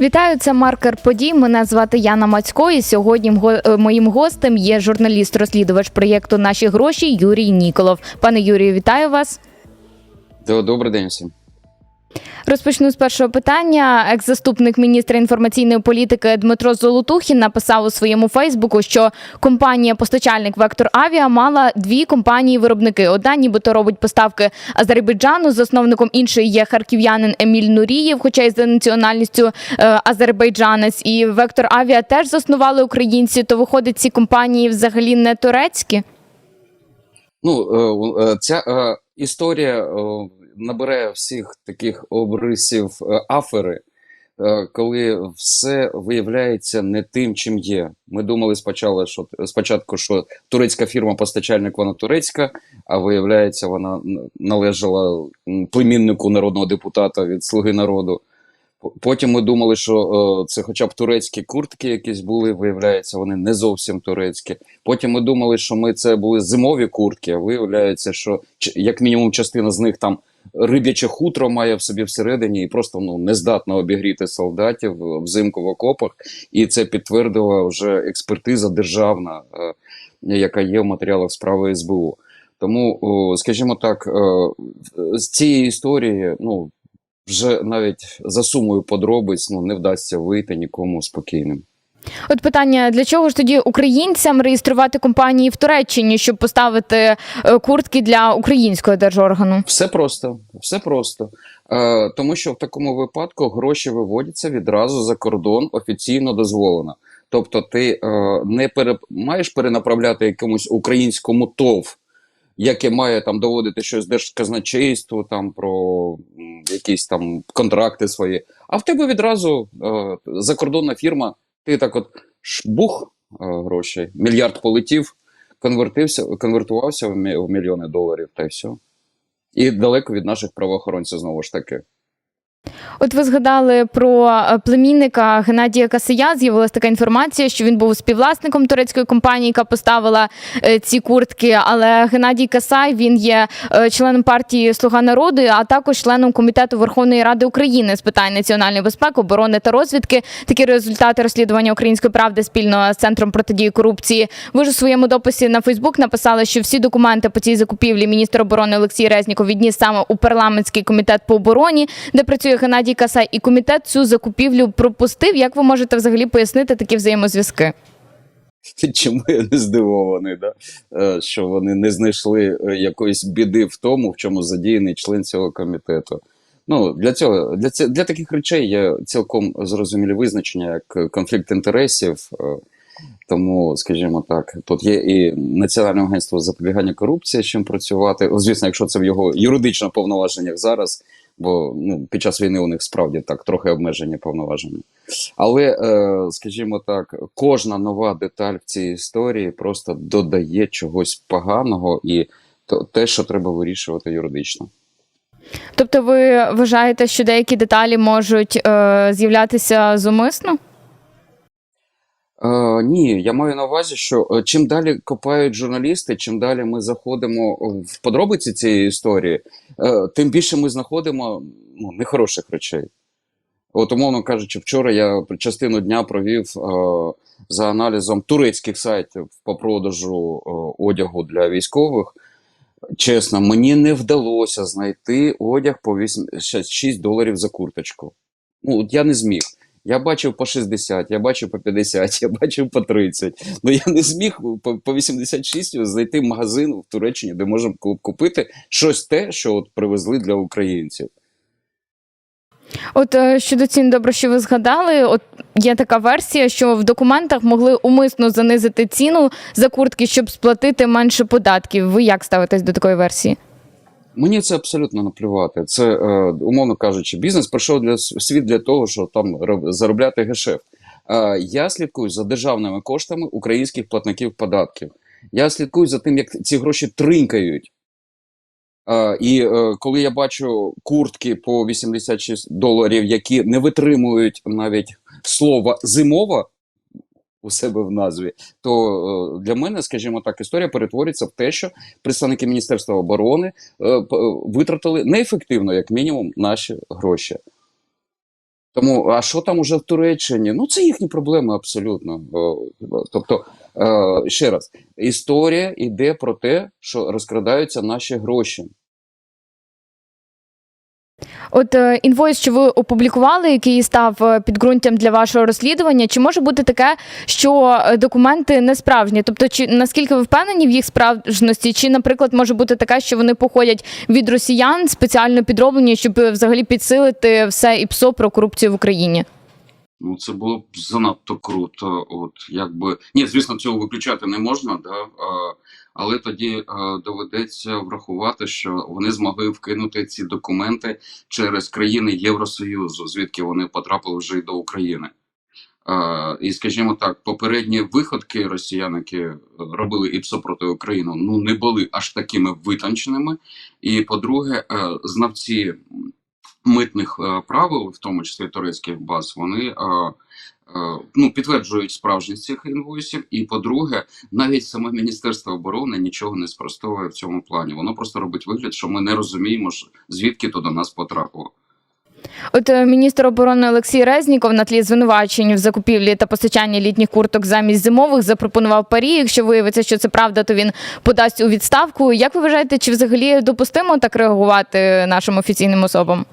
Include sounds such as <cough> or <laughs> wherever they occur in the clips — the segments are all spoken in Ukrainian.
Вітаю, це маркер подій. Мене звати Яна Мацько. І сьогодні е, моїм гостем є журналіст-розслідувач проєкту Наші гроші Юрій Ніколов. Пане Юрію, вітаю вас. Добрий день всім. Розпочну з першого питання. Екс-заступник міністра інформаційної політики Дмитро Золотухін написав у своєму Фейсбуку, що компанія-постачальник Вектор Авіа мала дві компанії-виробники. Одна, нібито робить поставки Азербайджану. Засновником іншої є харків'янин Еміль Нурієв, хоча й за національністю е, азербайджанець. І Вектор Авіа теж заснували українці. То виходить, ці компанії взагалі не турецькі. Ну, е, е, ця історія набере всіх таких обрисів е, афери, е, коли все виявляється не тим, чим є. Ми думали спочатку, що спочатку, що турецька фірма-постачальник вона турецька, а виявляється, вона належала племіннику народного депутата від Слуги народу. Потім ми думали, що е, це хоча б турецькі куртки якісь були, виявляється, вони не зовсім турецькі. Потім ми думали, що ми це були зимові куртки, а виявляється, що як мінімум частина з них там риб'яче хутро має в собі всередині і просто ну, не здатна обігріти солдатів взимку в окопах. І це підтвердила вже експертиза державна, е, яка є в матеріалах справи СБУ. Тому, скажімо так, е, з цієї історії, ну вже навіть за сумою подробиць ну, не вдасться вийти нікому спокійним. От питання: для чого ж тоді українцям реєструвати компанії в Туреччині, щоб поставити е, куртки для українського держоргану? Все просто, все просто. Е, тому що в такому випадку гроші виводяться відразу за кордон, офіційно дозволено. Тобто, ти е, не пере, маєш перенаправляти якомусь українському ТОВ, яке має там доводити щось держказначейству, там про якісь там контракти свої. А в тебе відразу закордонна фірма, ти так от шбух е, грошей, мільярд полетів, конвертився, конвертувався в мільйони доларів, та й все. І далеко від наших правоохоронців знову ж таки. От ви згадали про е, племінника Геннадія Касия. З'явилася така інформація, що він був співвласником турецької компанії, яка поставила е, ці куртки. Але Геннадій Касай він є е, членом партії Слуга народу, а також членом комітету Верховної Ради України з питань національної безпеки, оборони та розвідки. Такі результати розслідування української правди спільно з центром протидії корупції. Ви ж у своєму дописі на Фейсбук написали, що всі документи по цій закупівлі міністр оборони Олексій Резніков відніс саме у парламентський комітет по обороні, де працює Геннадій Касай, і комітет цю закупівлю пропустив. Як ви можете взагалі пояснити такі взаємозв'язки? <laughs> Чому я не здивований, да? е, що вони не знайшли е, якоїсь біди в тому, в чому задіяний член цього комітету. Ну, для цього для, ці- для таких речей є цілком зрозумілі визначення, як конфлікт інтересів. е, Тому, скажімо так, тут є і Національне агентство запобігання корупції, з чим працювати. Звісно, якщо це в його юридично повноваженнях зараз, бо ну, під час війни у них справді так трохи обмежені повноваження. Але, е, скажімо так, кожна нова деталь в цій історії просто додає чогось поганого і то, те, що треба вирішувати юридично. Тобто, ви вважаєте, що деякі деталі можуть е, з'являтися зумисно? Е, ні, я маю на увазі, що е, чим далі копають журналісти, чим далі ми заходимо в подробиці цієї історії, тим більше ми знаходимо ну, нехороших речей. От, умовно кажучи, вчора я частину дня провів е, за аналізом турецьких сайтів по продажу е, одягу для військових. Чесно, мені не вдалося знайти одяг по 86 доларів за курточку. Ну, от я не зміг. Я бачив по 60, я бачив по 50, <laughs> я бачив по 30. Ну я не зміг по, по 86 знайти магазин в Туреччині, де можна купити щось те, що от привезли для українців. От е, щодо цін, добре, що ви згадали. От є така версія, що в документах могли умисно занизити ціну за куртки, щоб сплатити менше податків. Ви як ставитесь до такої версії? Мені це абсолютно наплювати. Це, е, умовно кажучи, бізнес прийшов для світ для того, щоб там заробляти гешефт. Е, я слідкую за державними коштами українських платників податків. Я слідкую за тим, як ці гроші тринкають. Е, і коли я бачу куртки по 86 доларів, які не витримують навіть слова зимова у себе в назві, то е, для мене, скажімо так, історія перетворюється в те, що представники Міністерства оборони е, витратили неефективно, як мінімум, наші гроші. Тому, а що там уже в Туреччині? Ну, це їхні проблеми абсолютно. Тобто, е, ще раз, історія йде про те, що розкрадаються наші гроші. От е, інвойс, що ви опублікували, який став е, підґрунтям для вашого розслідування, чи може бути таке, що е, документи не справжні? Тобто, чи наскільки ви впевнені в їх справжності, чи, наприклад, може бути таке, що вони походять від росіян спеціально підроблені, щоб взагалі підсилити все ІПСО про корупцію в Україні? Ну, це було б занадто круто. От якби ні, звісно, цього виключати не можна, да, але тоді доведеться врахувати, що вони змогли вкинути ці документи через країни Євросоюзу, звідки вони потрапили вже й до України. І скажімо так, попередні виходки росіян, які робили ІПСО проти України, ну не були аж такими витонченими. І по-друге, е, знавці митних е, правил, в тому числі турецьких баз, вони е, е, ну, підтверджують справжність цих інвойсів. І по-друге, навіть саме Міністерство оборони нічого не спростовує в цьому плані. Воно просто робить вигляд, що ми не розуміємо, звідки то до нас потрапило. От е, міністр оборони Олексій Резніков на тлі звинувачень в закупівлі та постачанні літніх курток замість зимових запропонував парі. Якщо виявиться, що це правда, то він подасть у відставку. Як ви вважаєте, чи взагалі допустимо так реагувати нашим офіційним особам?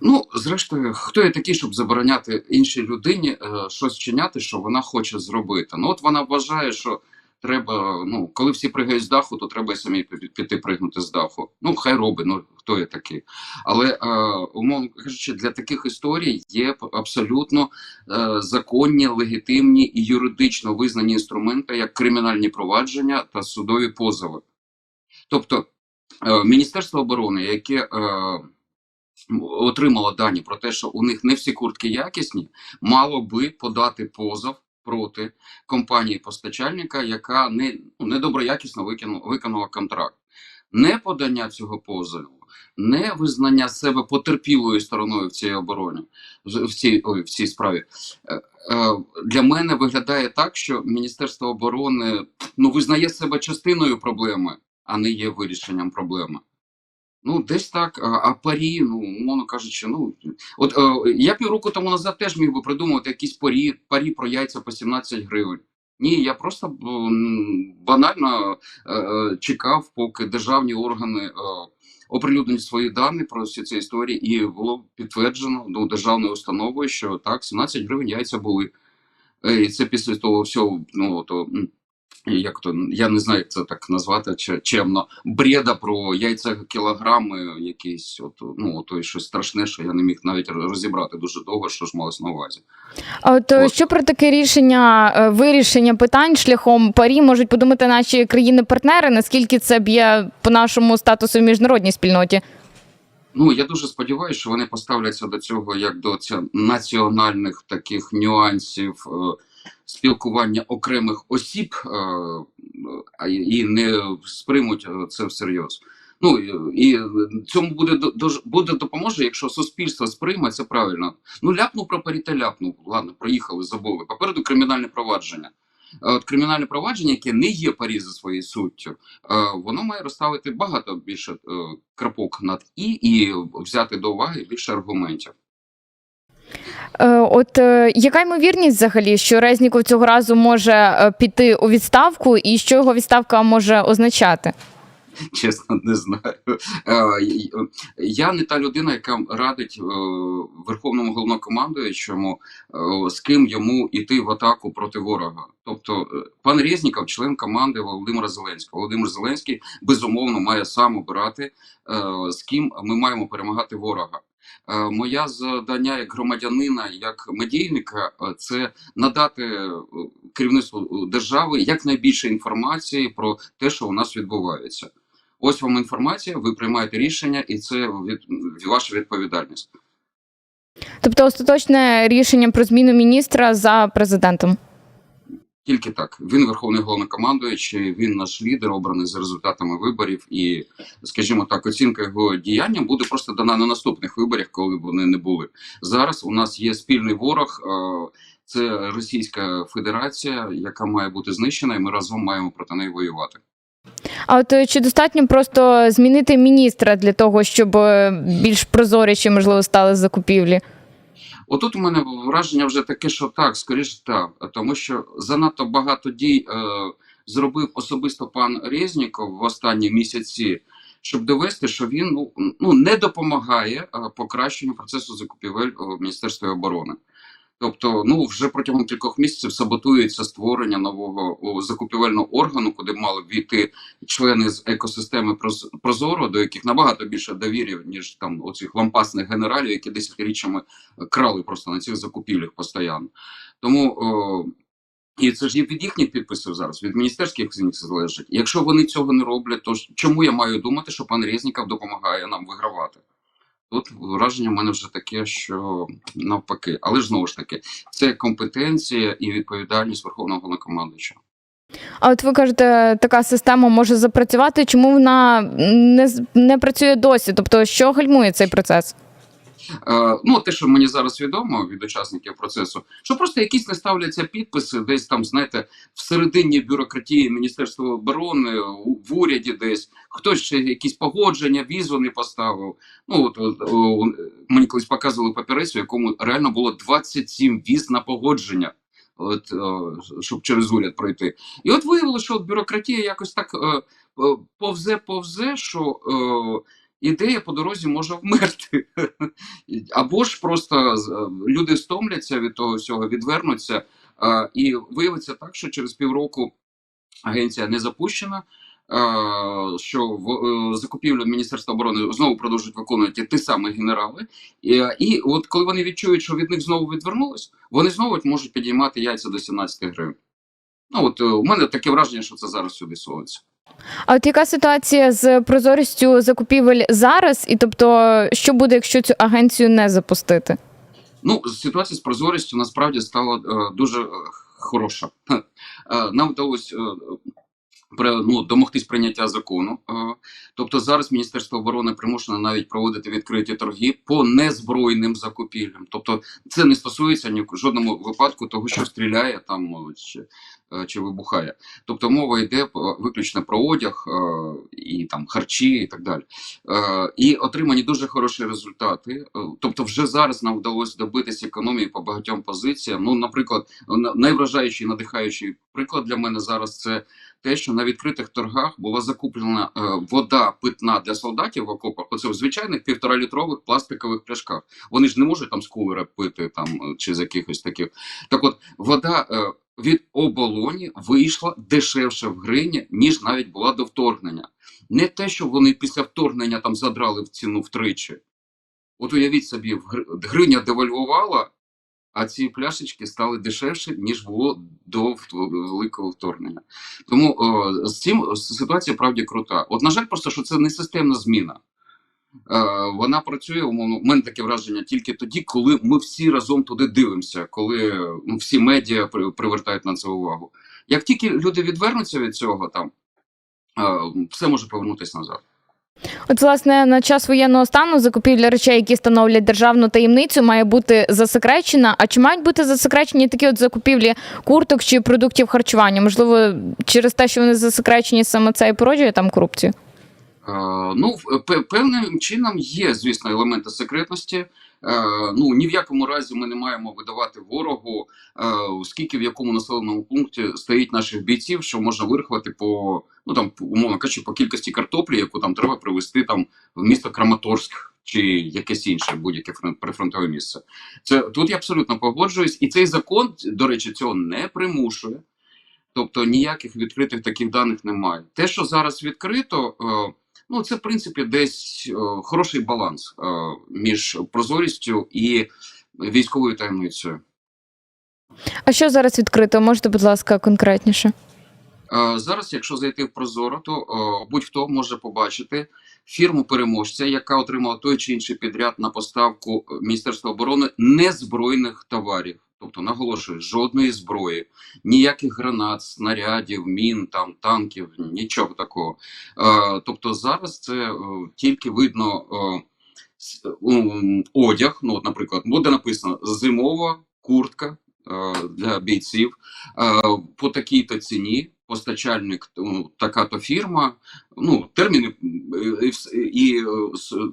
Ну, зрештою, хто є такий, щоб забороняти іншій людині е, щось вчиняти, що вона хоче зробити? Ну, от вона вважає, що треба, ну, коли всі пригають з даху, то треба самі піти пригнути з даху. Ну, хай робить, ну хто є такий. Але, е, умовно кажучи, для таких історій є абсолютно е, законні, легітимні і юридично визнані інструменти, як кримінальні провадження та судові позови. Тобто, е, Міністерство оборони, яке е, отримало дані про те, що у них не всі куртки якісні, мало би подати позов проти компанії-постачальника, яка не ну, недоброякісно викину- виконала контракт. Не подання цього позову, не визнання себе потерпілою стороною в цій обороні, в в цій, ой, в цій справі. е, е, Для мене виглядає так, що Міністерство оборони ну, визнає себе частиною проблеми, а не є вирішенням проблеми. Ну, десь так, а, парі, ну, умовно кажучи, ну. От е, я півроку тому назад теж міг би придумати якісь парі, парі про яйця по 17 гривень. Ні, я просто банально е, е, чекав, поки державні органи оприлюднять свої дані про всі ці історії, і було підтверджено ну, державною установою, що так, 17 гривень яйця були. І це після того всього, ну то як то я не знаю, як це так назвати чи чемно. Бреда про яйця кілограми, якісь, от ну ото щось страшне, що я не міг навіть розібрати дуже довго, що ж малось на увазі. А от, От. що про таке рішення е, вирішення питань шляхом парі можуть подумати наші країни-партнери, наскільки це б'є по нашому статусу в міжнародній спільноті? Ну я дуже сподіваюся, що вони поставляться до цього як до ця національних таких нюансів е, спілкування окремих осіб е, і не сприймуть е, це всерйоз. Ну і- цьому буде буде допоможе, якщо суспільство сприйме правильно. Ну ляпнув про парі та ляпнув. Ладно, проїхали, забули. Попереду кримінальне провадження. От кримінальне провадження, яке не є парі за своєю суттю, е, воно має розставити багато більше е, крапок над і і взяти до уваги більше аргументів. Е, От е, яка ймовірність взагалі, що Резніков цього разу може е, піти у відставку, і що його відставка може означати? Чесно, не знаю. Я не та людина, яка радить верховному головнокомандуючому, з ким йому йти в атаку проти ворога. Тобто, пан Резніков, член команди Володимира Зеленського. Володимир Зеленський безумовно має сам обирати, з ким ми маємо перемагати ворога. Е, Моя завдання як громадянина, як медійника, е, це надати е, керівництву держави якнайбільше інформації про те, що у нас відбувається. Ось вам інформація, ви приймаєте рішення, і це від, ваша відповідальність. Тобто, остаточне рішення про зміну міністра за президентом. Тільки так. Він верховний головнокомандуючий, він наш лідер, обраний за результатами виборів. І, скажімо так, оцінка його діяння буде просто дана на наступних виборах, коли б вони не були. Зараз у нас є спільний ворог. е, Це Російська Федерація, яка має бути знищена, і ми разом маємо проти неї воювати. А от е, чи достатньо просто змінити міністра для того, щоб е, більш прозоріші, можливо, стали закупівлі? Отут у мене враження вже таке, що так, скоріше так, тому що занадто багато дій е, зробив особисто пан Резніков в останні місяці, щоб довести, що він ну, ну не допомагає е, покращенню процесу закупівель в Міністерстві оборони. Тобто, ну вже протягом кількох місяців саботується створення нового закупівельного органу, куди мали війти члени з екосистеми Проз- Прозоро, до яких набагато більше довір'я, ніж там оцих лампасних генералів, які десятиріччями крали просто на цих закупівлях постійно. Тому о, і це ж і від їхніх підписів зараз, від міністерських з них залежить. Якщо вони цього не роблять, то чому я маю думати, що пан Резніков допомагає нам вигравати? Тут враження в мене вже таке, що навпаки, але ж знову ж таки, це компетенція і відповідальність Верховного Головнокомандуючого. А от ви кажете, така система може запрацювати. Чому вона не, не працює досі? Тобто, що гальмує цей процес? Е, ну, те, що мені зараз відомо від учасників процесу, що просто якісь не ставляться підписи, десь там, знаєте, всередині бюрократії Міністерства оборони, в уряді десь хтось ще якісь погодження, візу не поставив. Ну от, от о, мені колись показували папірець, у якому реально було 27 віз на погодження. От, о, щоб через уряд пройти. І от виявилося, що бюрократія якось так е, е, повзе, повзе, що е, ідея по дорозі може вмерти. Або ж просто е, люди стомляться від того всього, відвернуться, е, і виявиться так, що через півроку агенція не запущена. е, Що в закупівлю Міністерства оборони знову продовжують виконувати ті самі генерали, і, і от коли вони відчують, що від них знову відвернулись, вони знову можуть підіймати яйця до 17 гривень. Ну от у мене таке враження, що це зараз сюди совиться. А от яка ситуація з прозорістю закупівель зараз? І тобто, що буде, якщо цю агенцію не запустити? Ну, ситуація з прозорістю насправді стала е, дуже е, хороша. <laughs> Е, нам вдалося е, ну, домогтись прийняття закону. Е, тобто зараз Міністерство оборони примушено навіть проводити відкриті торги по незбройним закупівлям. Тобто це не стосується ні в жодному випадку того, що стріляє там чи, е, чи вибухає. Тобто мова йде е, виключно про одяг і там харчі і так далі. І отримані дуже хороші результати. Тобто, вже зараз нам вдалося добитися економії по багатьом позиціям. Ну, наприклад, на- найвражаючий надихаючий приклад для мене зараз це те, що на відкритих торгах була закуплена е, вода питна для солдатів в окопах. Оце в звичайних півторалітрових пластикових пляшках. Вони ж не можуть там з кулера пити там е, чи з якихось таких. Так, от вода. Е, від оболоні вийшла дешевше в грині, ніж навіть була до вторгнення. Не те, що вони після вторгнення там задрали в ціну втричі. От уявіть собі, в гри- гриня девальвувала, а ці пляшечки стали дешевше, ніж було до великого вторгнення. Тому о, з цим ситуація правді крута. От, на жаль, просто що це не системна зміна. Е, вона працює, умовно, у мене таке враження тільки тоді, коли ми всі разом туди дивимося, коли всі медіа привертають на це увагу. Як тільки люди відвернуться від цього, там е, все може повернутися назад. От, власне, на час воєнного стану закупівля речей, які становлять державну таємницю, має бути засекречена. А чи мають бути засекречені такі от закупівлі курток чи продуктів харчування? Можливо, через те, що вони засекречені, саме це і породжує там корупцію? Е, Ну, певним чином є, звісно, елементи секретності. Е, Ну, ні в якому разі ми не маємо видавати ворогу, е, скільки в якому населеному пункті стоїть наших бійців, що можна вирахувати по, ну там, умовно кажучи, по кількості картоплі, яку там треба привезти там в місто Краматорськ чи якесь інше будь-яке фрон- прифронтове місце. Це тут я абсолютно погоджуюсь, і цей закон, до речі, цього не примушує. Тобто ніяких відкритих таких даних немає. Те, що зараз відкрито, е, ну це в принципі десь е, хороший баланс е, між прозорістю і військовою таємницею. А що зараз відкрито? Можете, будь ласка, конкретніше? Е, Зараз, якщо зайти в Прозоро, то будь-хто може побачити фірму переможця, яка отримала той чи інший підряд на поставку Міністерства оборони незбройних товарів. Тобто, наголошую, жодної зброї, ніяких гранат, снарядів, мін, там танків, нічого такого. Е, Тобто, зараз це е, тільки видно е, одяг. Ну, от, наприклад, буде написано зимова куртка е, для бійців е, по такій-то ціні. Постачальник ну, така-то фірма, ну терміни е, і, і е,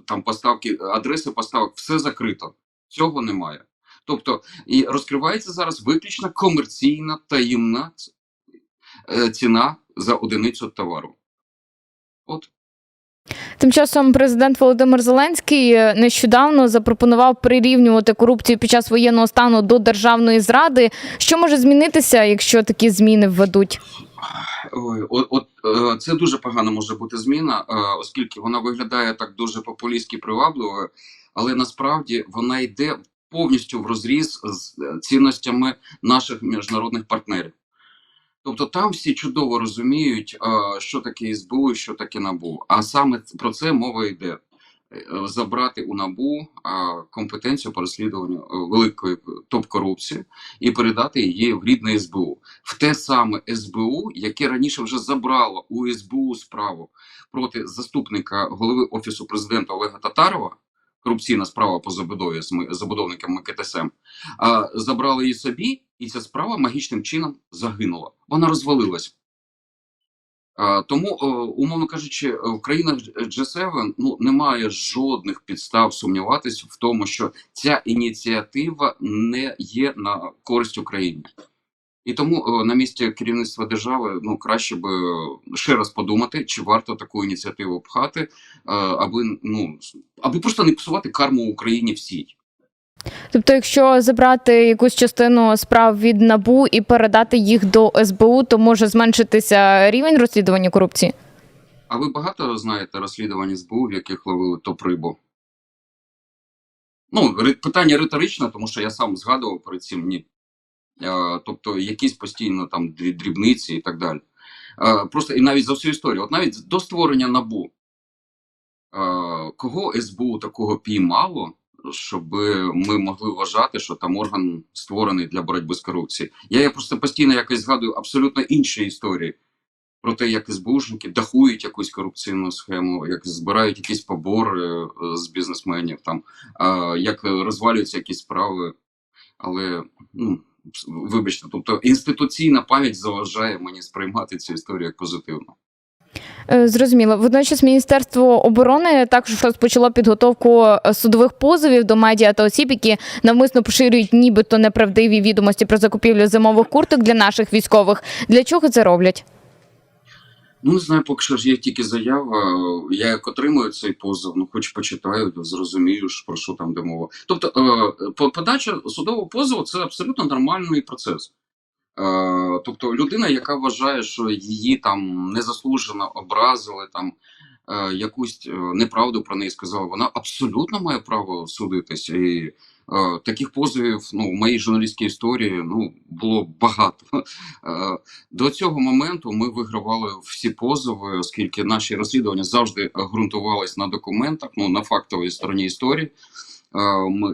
там поставки, адреси поставок, все закрито. Цього немає. Тобто, і розкривається зараз виключно комерційна таємна е, ціна за одиницю товару. От Тим часом президент Володимир Зеленський е, нещодавно запропонував прирівнювати корупцію під час воєнного стану до державної зради. Що може змінитися, якщо такі зміни введуть? Ой, от, от е, це дуже погана може бути зміна, оскільки вона виглядає так дуже популістськи привабливо, але насправді вона йде повністю в розріз з е, цінностями наших міжнародних партнерів. Тобто там всі чудово розуміють, е, що таке СБУ і що таке НАБУ. А саме про це мова йде. Е, Забрати у НАБУ е, компетенцію по розслідуванню е, великої топ-корупції і передати її в рідне СБУ в те саме СБУ, яке раніше вже забрало у СБУ справу проти заступника голови офісу президента Олега Татарова. Корупційна справа по забудові з забудовниками КТСМ, а забрали її собі, і ця справа магічним чином загинула. Вона розвалилась. Тому, умовно кажучи, в країнах G7 ну, немає жодних підстав сумніватися в тому, що ця ініціатива не є на користь Україні. І тому е, на місці керівництва держави ну краще би ще раз подумати, чи варто таку ініціативу пхати, е, аби ну аби просто не псувати карму Україні всій. Тобто, якщо забрати якусь частину справ від набу і передати їх до СБУ, то може зменшитися рівень розслідування корупції? А ви багато знаєте розслідувань СБУ, в яких ловили топ-рибу? Ну, питання риторичне, тому що я сам згадував перед цим ні. Е, тобто якісь постійно там дрібниці і так далі. Е, просто і навіть за всю історію, от навіть до створення набу, е, кого СБУ такого піймало, щоб ми могли вважати, що там орган створений для боротьби з корупцією. Я, я просто постійно якось згадую абсолютно інші історії про те, як СБУшники дахують якусь корупційну схему, як збирають якісь побори з бізнесменів, там, як розвалюються якісь справи. Але ну, вибачте, тобто інституційна пам'ять заважає мені сприймати цю історію як позитивно. Е, Зрозуміло. Водночас Міністерство оборони також розпочало підготовку е, судових позовів до медіа та осіб, які навмисно поширюють нібито неправдиві відомості про закупівлю зимових курток для наших військових. Для чого це роблять? Ну, не знаю, поки що ж є тільки заява. Я як отримую цей позов, ну хоч почитаю, зрозумію, про що там де мова. Тобто, е, подача судового позову це абсолютно нормальний процес. Е, тобто, людина, яка вважає, що її там незаслужено образили, там якусь е, неправду про неї сказала, вона абсолютно має право судитися. І е, таких позовів ну, в моїй журналістській історії ну, було багато. Е, до цього моменту ми вигравали всі позови, оскільки наші розслідування завжди ґрунтувалися на документах, ну на фактовій стороні історії.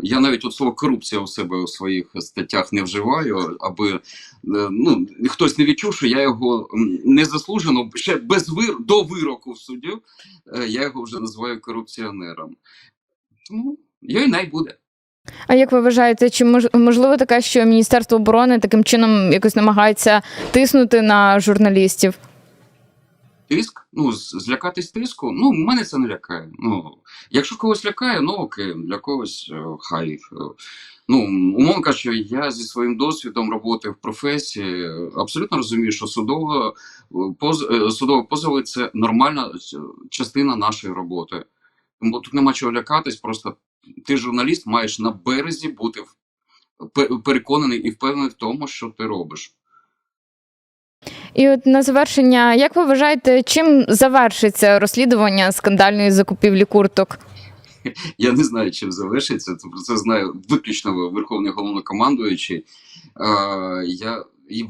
Я навіть от слово корупція у себе у своїх статтях не вживаю, аби е, ну, хтось не відчув, що я його незаслужено ще без вир... до вироку в суді, е, я його вже називаю корупціонером. Тому йой най буде. А як ви вважаєте, чи мож- можливо таке, що Міністерство оборони таким чином якось намагається тиснути на журналістів? Тиск, ну, злякатись тиску, ну, мене це не лякає. Ну, якщо когось лякає, ну окей, для когось е, хай. е, Ну, умовно кажучи, я зі своїм досвідом роботи в професії е, абсолютно розумію, що судова, поз, судові позови це нормальна частина нашої роботи. Тому тут нема чого лякатись, просто ти журналіст, маєш на березі бути переконаний і впевнений в тому, що ти робиш. І от на завершення, як ви вважаєте, чим завершиться розслідування скандальної закупівлі курток? Я не знаю, чим завершиться. Це про це знає виключно Верховний головнокомандуючий. Я,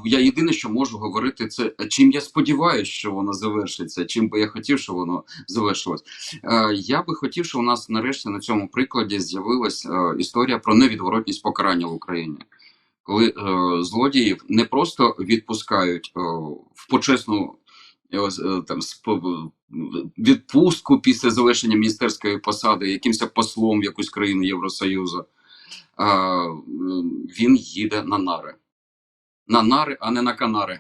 я єдине, що можу говорити, це чим я сподіваюся, що воно завершиться, чим би я хотів, щоб воно завершилось. Я би хотів, щоб у нас нарешті на цьому прикладі з'явилась історія про невідворотність покарання в Україні. Коли е, злодіїв не просто відпускають е, в почесну е, е, там відпустку після завершення міністерської посади якимось послом в якусь країну Євросоюзу, м, він їде на нари. На нари, а не на канари.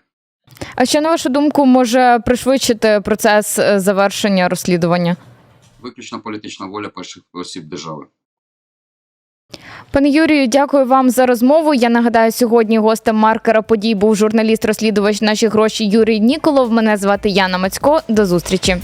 А що на вашу думку може пришвидшити процес е, завершення розслідування? Виключно політична воля перших осіб держави. Пане Юрію, дякую вам за розмову. Я нагадаю, сьогодні гостем маркера подій був журналіст-розслідувач наші гроші Юрій Ніколов. Мене звати Яна Мацько. До зустрічі.